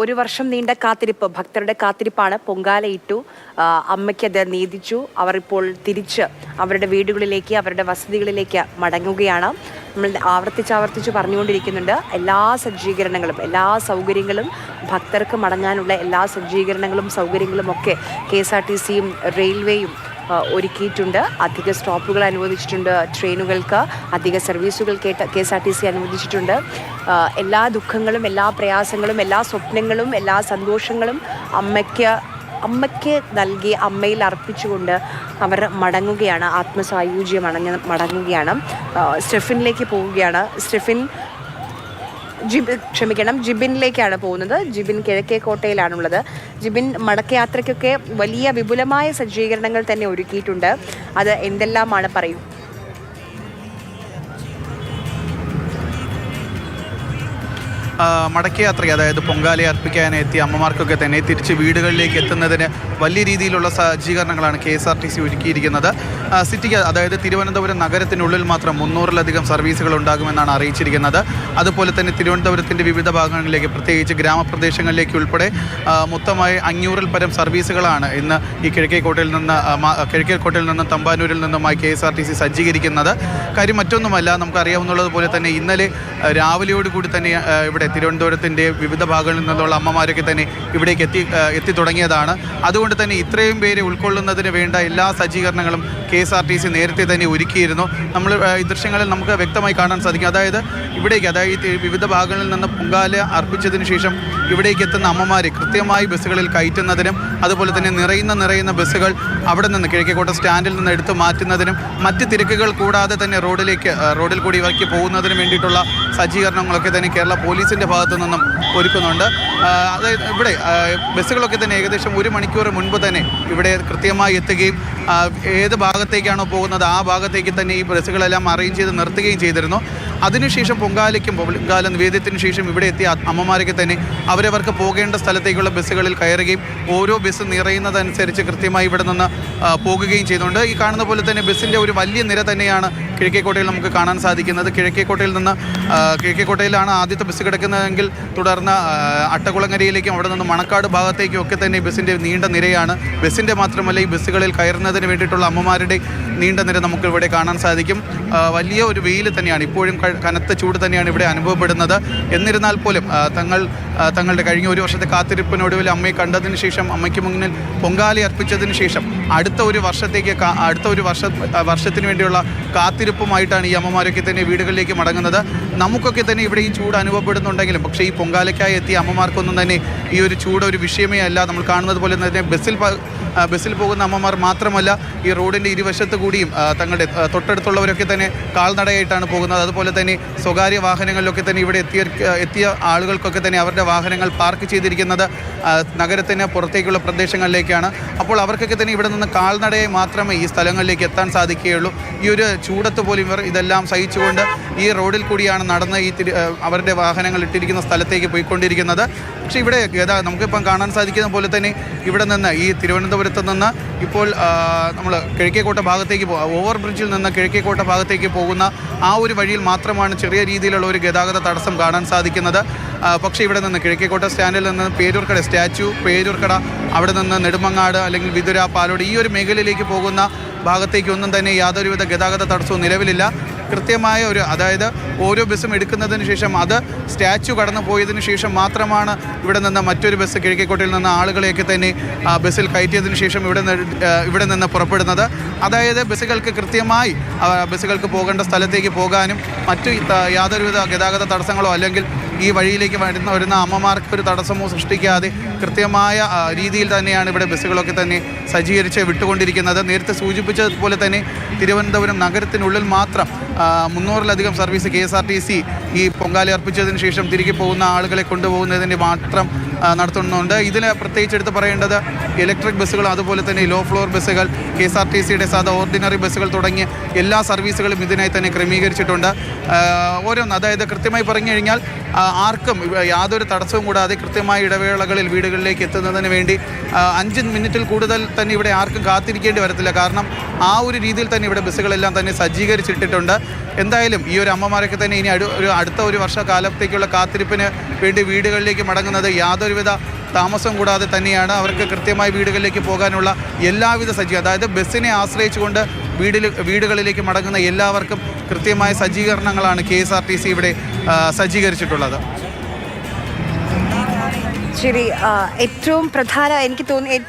ഒരു വർഷം നീണ്ട കാത്തിരിപ്പ് ഭക്തരുടെ കാത്തിരിപ്പാണ് പൊങ്കാലയിട്ടു അമ്മയ്ക്കത് നീതിച്ചു. അവർ ഇപ്പോൾ തിരിച്ച് അവരുടെ വീടുകളിലേക്ക് അവരുടെ വസതികളിലേക്ക് മടങ്ങുകയാണ്. നമ്മൾ ആവർത്തിച്ച് ആവർത്തിച്ച് പറഞ്ഞുകൊണ്ടിരിക്കുന്നുണ്ട്. എല്ലാ സജ്ജീകരണങ്ങളും എല്ലാ സൗകര്യങ്ങളും ഭക്തർക്ക് മടങ്ങാനുള്ള എല്ലാ സജ്ജീകരണങ്ങളും സൗകര്യങ്ങളും ഒക്കെ കെ എസ് ആർ ടി സിയും റെയിൽവേയും ഒരുക്കിയിട്ടുണ്ട്. അധിക സ്റ്റോപ്പുകൾ അനുവദിച്ചിട്ടുണ്ട്. ട്രെയിനുകൾക്ക് അധിക സർവീസുകൾ കേട്ട K S R T C അനുവദിച്ചിട്ടുണ്ട്. എല്ലാ ദുഃഖങ്ങളും എല്ലാ പ്രയാസങ്ങളും എല്ലാ സ്വപ്നങ്ങളും എല്ലാ സന്തോഷങ്ങളും അമ്മയ്ക്ക് അമ്മയ്ക്ക് നൽകി അമ്മയിൽ അർപ്പിച്ചുകൊണ്ട് അവർ മടങ്ങുകയാണ്. ആത്മസായുജ്യം അണഞ്ഞ് മടങ്ങുകയാണ്. സ്റ്റെഫിനിലേക്ക് പോവുകയാണ്. സ്റ്റെഫിൻ ജിബിൻ ക്ഷമിക്കണം ജിബിനിലേക്കാണ് പോകുന്നത്. ജിബിൻ കിഴക്കേ കിഴക്കേക്കോട്ടയിലാണുള്ളത് ജിബിൻ മടക്കയാത്രയ്ക്കൊക്കെ വലിയ വിപുലമായ സജ്ജീകരണങ്ങൾ തന്നെ ഒരുക്കിയിട്ടുണ്ട്. അത് എന്തെല്ലാമാണ് പറയൂ? മടക്കയാത്ര അതായത് പൊങ്കാലയെ അർപ്പിക്കാൻ എത്തിയ അമ്മമാർക്കൊക്കെ തന്നെ തിരിച്ച് വീടുകളിലേക്ക് എത്തുന്നതിന് വലിയ രീതിയിലുള്ള സജ്ജീകരണങ്ങളാണ് K S R T C ഒരുക്കിയിരിക്കുന്നത്. സിറ്റിക്ക് അതായത് തിരുവനന്തപുരം നഗരത്തിനുള്ളിൽ മാത്രം മുന്നൂറിലധികം സർവീസുകൾ ഉണ്ടാകുമെന്നാണ് അറിയിച്ചിരിക്കുന്നത്. അതുപോലെ തന്നെ തിരുവനന്തപുരത്തിന്റെ വിവിധ ഭാഗങ്ങളിലേക്ക് പ്രത്യേകിച്ച് ഗ്രാമപ്രദേശങ്ങളിലേക്ക് ഉൾപ്പെടെ മൊത്തമായി അഞ്ഞൂറിൽ പരം സർവീസുകളാണ് ഇന്ന് ഈ കിഴക്കേക്കോട്ടയിൽ നിന്ന് കിഴക്കേക്കോട്ടയിൽ നിന്നും തമ്പാനൂരിൽ നിന്നുമായി K S R T C സജ്ജീകരിക്കുന്നത്. കാര്യം മറ്റൊന്നുമല്ല നമുക്കറിയാവുന്നതുപോലെ തന്നെ ഇന്നലെ രാവിലെയോടുകൂടി രാവിലെയോട് കൂടി തന്നെ ഇവിടെ തിരുവനന്തപുരത്തിന്റെ വിവിധ ഭാഗങ്ങളിൽ നിന്നുള്ള അമ്മമാരൊക്കെ തന്നെ ഇവിടേക്ക് എത്തി എത്തി തുടങ്ങിയതാണ്. അതുകൊണ്ട് തന്നെ ഇത്രയും പേരെ ഉൾക്കൊള്ളുന്നതിന് വേണ്ട എല്ലാ സജ്ജീകരണങ്ങളും K S R T C നേരത്തെ തന്നെ ഒരുക്കിയിരുന്നു. നമ്മൾ ഈ ദൃശ്യങ്ങളിൽ നമുക്ക് വ്യക്തമായി കാണാൻ സാധിക്കും. അതായത് ഇവിടേക്ക് അതായത് വിവിധ ഭാഗങ്ങളിൽ നിന്ന് പൊങ്കാല അർപ്പിച്ചതിന് ശേഷം ഇവിടേക്ക് എത്തുന്ന അമ്മമാർ കൃത്യമായി ബസ്സുകളിൽ കയറ്റുന്നതിനും അതുപോലെ തന്നെ നിറയുന്ന നിറയുന്ന ബസ്സുകൾ അവിടെ നിന്ന് കിഴക്കേക്കോട്ട സ്റ്റാൻഡിൽ നിന്ന് എടുത്തു മാറ്റുന്നതിനും മറ്റ് തിരക്കുകൾ കൂടാതെ തന്നെ റോഡിലേക്ക് റോഡിൽ കൂടി ഇറക്കി പോകുന്നതിനും വേണ്ടിയിട്ടുള്ള സജ്ജീകരണങ്ങളൊക്കെ തന്നെ കേരള പോലീസിന്റെ ഭാഗത്തു നിന്നും ഒരുക്കുന്നുണ്ട്. അതായത് ഇവിടെ ബസ്സുകളൊക്കെ തന്നെ ഏകദേശം ഒരു മണിക്കൂർ മുൻപ് തന്നെ ഇവിടെ കൃത്യമായി എത്തുകയും ഏത് ഭാഗത്തേക്കാണോ പോകുന്നത് ആ ഭാഗത്തേക്ക് തന്നെ ഈ ബസ്സുകളെല്ലാം അറേഞ്ച് ചെയ്ത് നിർത്തുകയും ചെയ്തിരുന്നു. അതിനുശേഷം പൊങ്കാലയ്ക്കും പൊങ്കാല നിവേദ്യത്തിന് ശേഷം ഇവിടെ എത്തിയ അമ്മമാരൊക്കെ തന്നെ അവരവർക്ക് പോകേണ്ട സ്ഥലത്തേക്കുള്ള ബസ്സുകളിൽ കയറുകയും ഓരോ ബസ് നിറയുന്നതനുസരിച്ച് കൃത്യമായി ഇവിടെ നിന്ന് പോകുകയും ചെയ്യുന്നുണ്ട് ഈ കാണുന്ന പോലെ തന്നെ ബസ്സിന്റെ ഒരു വലിയ നിര തന്നെയാണ് കിഴക്കേക്കോട്ടയിൽ നമുക്ക് കാണാൻ സാധിക്കുന്നത്. കിഴക്കേക്കോട്ടയിൽ നിന്ന് കിഴക്കേക്കോട്ടയിലാണ് ആദ്യത്തെ ബസ് കിടക്കുന്നതെങ്കിൽ തുടർന്ന് അട്ടകുളങ്ങരയിലേക്കും അവിടെ നിന്ന് മണക്കാട് ഭാഗത്തേക്കും ഒക്കെ തന്നെ ബസ്സിന്റെ നീണ്ട നിരയാണ്. ബസ്സിന്റെ മാത്രമല്ല ഈ ബസ്സുകളിൽ കയറുന്നതിന് വേണ്ടിയിട്ടുള്ള അമ്മമാരുടെ നീണ്ട നിര നമുക്ക് ഇവിടെ കാണാൻ സാധിക്കും. വലിയ ഒരു വെയിൽ തന്നെയാണ്. ഇപ്പോഴും കനത്ത ചൂട് തന്നെയാണ് ഇവിടെ അനുഭവപ്പെടുന്നത്. എന്നിരുന്നാൽ പോലും തങ്ങൾ തങ്ങളുടെ കഴിഞ്ഞ ഒരു വർഷത്തെ കാത്തിരിപ്പിനൊടുവിൽ അമ്മയെ കണ്ടതിന് ശേഷം അമ്മയ്ക്ക് മുന്നിൽ പൊങ്കാലി അർപ്പിച്ചതിന് ശേഷം അടുത്ത ഒരു വർഷത്തേക്ക് അടുത്ത ഒരു വർഷ വർഷത്തിന് വേണ്ടിയുള്ള കാത്തിരിപ്പുമായിട്ടാണ് ഈ അമ്മമാരൊക്കെ തന്നെ വീടുകളിലേക്ക് മടങ്ങുന്നത്. നമുക്കൊക്കെ തന്നെ ഇവിടെ ഈ ചൂട് അനുഭവപ്പെടുന്നുണ്ടെങ്കിലും പക്ഷേ ഈ പൊങ്കാലയ്ക്കായി എത്തിയ അമ്മമാർക്കൊന്നും തന്നെ ഈ ഒരു ചൂട് ഒരു വിഷയമേ അല്ല. നമ്മൾ കാണുന്നത് പോലെ തന്നെ ബസ്സിൽ ബസ്സിൽ പോകുന്ന അമ്മമാർ മാത്രമല്ല ഈ റോഡിന്റെ ഇരുവശത്ത് കൂടിയും തങ്ങളുടെ തൊട്ടടുത്തുള്ളവരൊക്കെ തന്നെ കാൽനടയായിട്ടാണ് പോകുന്നത്. അതുപോലെ തന്നെ സ്വകാര്യ വാഹനങ്ങളിലൊക്കെ തന്നെ ഇവിടെ എത്തിയ എത്തിയ ആളുകൾക്കൊക്കെ തന്നെ അവരുടെ വാഹനങ്ങൾ പാർക്ക് ചെയ്തിരിക്കുന്നത് നഗരത്തിന് പുറത്തേക്കുള്ള പ്രദേശങ്ങളിലേക്കാണ്. അപ്പോൾ അവർക്കൊക്കെ തന്നെ ഇവിടെ നിന്ന് കാൽനടയെ മാത്രമേ ഈ സ്ഥലങ്ങളിലേക്ക് എത്താൻ സാധിക്കുകയുള്ളൂ. ഈ ഒരു ചൂടത്ത് പോലും ഇവർ ഇതെല്ലാം സഹിച്ചുകൊണ്ട് ഈ റോഡിൽ കൂടിയാണ് നടന്ന് ഈ അവരുടെ വാഹനങ്ങൾ ഇട്ടിരിക്കുന്ന സ്ഥലത്തേക്ക് പോയിക്കൊണ്ടിരിക്കുന്നത്. പക്ഷേ ഇവിടെ ഗതാ നമുക്കിപ്പം കാണാൻ സാധിക്കുന്ന പോലെ തന്നെ ഇവിടെ നിന്ന് ഈ തിരുവനന്തപുരത്ത് നിന്ന് ഇപ്പോൾ നമ്മൾ കിഴക്കേക്കോട്ട ഭാഗത്തേക്ക് ഓവർ ബ്രിഡ്ജിൽ നിന്ന് കിഴക്കേക്കോട്ട ഭാഗത്തേക്ക് പോകുന്ന ആ ഒരു വഴിയിൽ മാത്രമാണ് ചെറിയ രീതിയിലുള്ള ഒരു ഗതാഗത തടസ്സം കാണാൻ സാധിക്കുന്നത്. പക്ഷേ ഇവിടെ നിന്ന് കിഴക്കേക്കോട്ട സ്റ്റാൻഡിൽ നിന്ന് പേരൂർക്കട സ്റ്റാച്യു പേരൂർക്കട അവിടെ നിന്ന് നെടുമങ്ങാട് അല്ലെങ്കിൽ വിതുര പാലോട് ഈ ഒരു മേഖലയിലേക്ക് പോകുന്ന ഭാഗത്തേക്കൊന്നും തന്നെ യാതൊരുവിധ ഗതാഗത തടസ്സവും നിലവിലില്ല. കൃത്യമായ ഒരു അതായത് ഓരോ ബസ്സും എടുക്കുന്നതിന് ശേഷം അത് സ്റ്റാച്ചു കടന്നു പോയതിനു ശേഷം മാത്രമാണ് ഇവിടെ നിന്ന് മറ്റൊരു ബസ് കിഴക്കേക്കോട്ടയിൽ നിന്ന് ആളുകളെയൊക്കെ തന്നെ ബസ്സിൽ കയറ്റിയതിനു ശേഷം ഇവിടെ നിന്ന് ഇവിടെ നിന്ന് പുറപ്പെടുന്നത്. അതായത് ബസ്സുകൾക്ക് കൃത്യമായി ബസ്സുകൾക്ക് പോകേണ്ട സ്ഥലത്തേക്ക് പോകാനും മറ്റു യാതൊരുവിധ ഗതാഗത തടസ്സങ്ങളോ അല്ലെങ്കിൽ ഈ വഴിയിലേക്ക് വരുന്ന വരുന്ന അമ്മമാർക്ക് ഒരു തടസ്സമോ സൃഷ്ടിക്കാതെ കൃത്യമായ രീതിയിൽ തന്നെയാണ് ഇവിടെ ബസ്സുകളൊക്കെ തന്നെ സജ്ജീകരിച്ച് വിട്ടുകൊണ്ടിരിക്കുന്നത്. നേരത്തെ സൂചിപ്പിച്ചതുപോലെ തന്നെ തിരുവനന്തപുരം നഗരത്തിനുള്ളിൽ മാത്രം മുന്നൂറിലധികം service K S R T C ഈ പൊങ്കാലി അർപ്പിച്ചതിന് ശേഷം തിരികെ പോകുന്ന ആളുകളെ കൊണ്ടുപോകുന്നതിന്റെ മാത്രം നടത്തുന്നുണ്ട്. ഇതിന് പ്രത്യേകിച്ച് എടുത്ത് പറയേണ്ടത് ഇലക്ട്രിക് ബസ്സുകൾ അതുപോലെ തന്നെ ലോ ഫ്ലോർ ബസ്സുകൾ കെ എസ് ആർ ടി സിയുടെ സാധാ ഓർഡിനറി ബസ്സുകൾ തുടങ്ങിയ എല്ലാ സർവീസുകളും ഇതിനായി തന്നെ ക്രമീകരിച്ചിട്ടുണ്ട്. ഓരോന്ന് അതായത് കൃത്യമായി പറഞ്ഞു കഴിഞ്ഞാൽ ആർക്കും യാതൊരു തടസ്സവും കൂടാതെ കൃത്യമായ ഇടവേളകളിൽ വീടുകളിലേക്ക് എത്തുന്നതിന് വേണ്ടി അഞ്ച് മിനിറ്റിൽ കൂടുതൽ തന്നെ ഇവിടെ ആർക്കും കാത്തിരിക്കേണ്ടി വരത്തില്ല. കാരണം ആ ഒരു രീതിയിൽ തന്നെ ഇവിടെ ബസ്സുകളെല്ലാം തന്നെ സജ്ജീകരിച്ചിട്ടിട്ടുണ്ട്. എന്തായാലും ഈ ഒരു അമ്മമാരൊക്കെ തന്നെ ഇനി അടു ഒരു അടുത്ത ഒരു വർഷക്കാലത്തേക്കുള്ള കാത്തിരിപ്പിന് വേണ്ടി വീടുകളിലേക്ക് മടങ്ങുന്നത് യാതൊരുവിധ താമസം കൂടാതെ തന്നെയാണ്. അവർക്ക് കൃത്യമായി വീടുകളിലേക്ക് പോകാനുള്ള എല്ലാവിധ സജ്ജീ അതായത് ബസ്സിനെ ആശ്രയിച്ചുകൊണ്ട് വീടിൽ വീടുകളിലേക്ക് മടങ്ങുന്ന എല്ലാവർക്കും കൃത്യമായ സജ്ജീകരണങ്ങളാണ് K S R T C ഇവിടെ സജ്ജീകരിച്ചിട്ടുള്ളത്. ശരി ഏറ്റവും പ്രധാന എനിക്ക് തോന്നി ഏറ്റവും